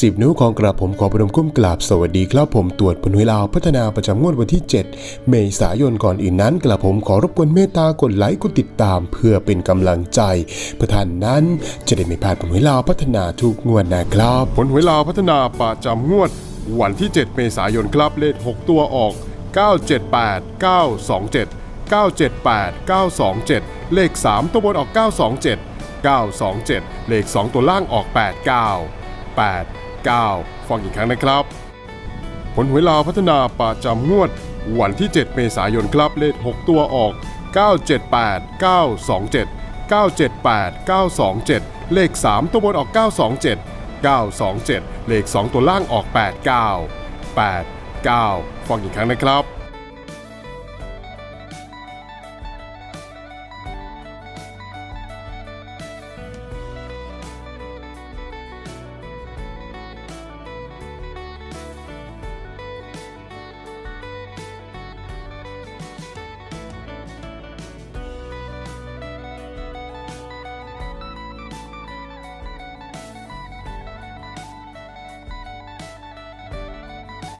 สิบนิ้วของกระผมขอประดมก้มกราบสวัสดีครับผมตรวจผลหวยลาวพัฒนาประจำงวดวันที่ 7 เมษายนก่อนอื่นนั้นกระผมขอรบกวนเมตตากดไลค์กดติดตาม เพื่อเป็นกำลังใจเพื่อท่านนั้นจะได้ไม่พลาดผลหวยลาวพัฒนาทุกงวดนะครับผลหวยลาวพัฒนาประจำงวด วันที่ 7 เมษายนครับเลข6ตัวออก 978 927 978 927 เลข 3 ตัวบนออก 927 927 เลข 2 ตัวล่างออก 89 9 ฟังอีกครั้งนะครับ ผลหวยลาวพัฒนาประจำงวด วันที่ 7 เมษายนครับเลข 6 ตัวออก 978 927 978 927 เลข 3 ตัวบนออก 927 927 เลข 2 ตัวล่างออก 89 89 ฟังอีกครั้งนะครับ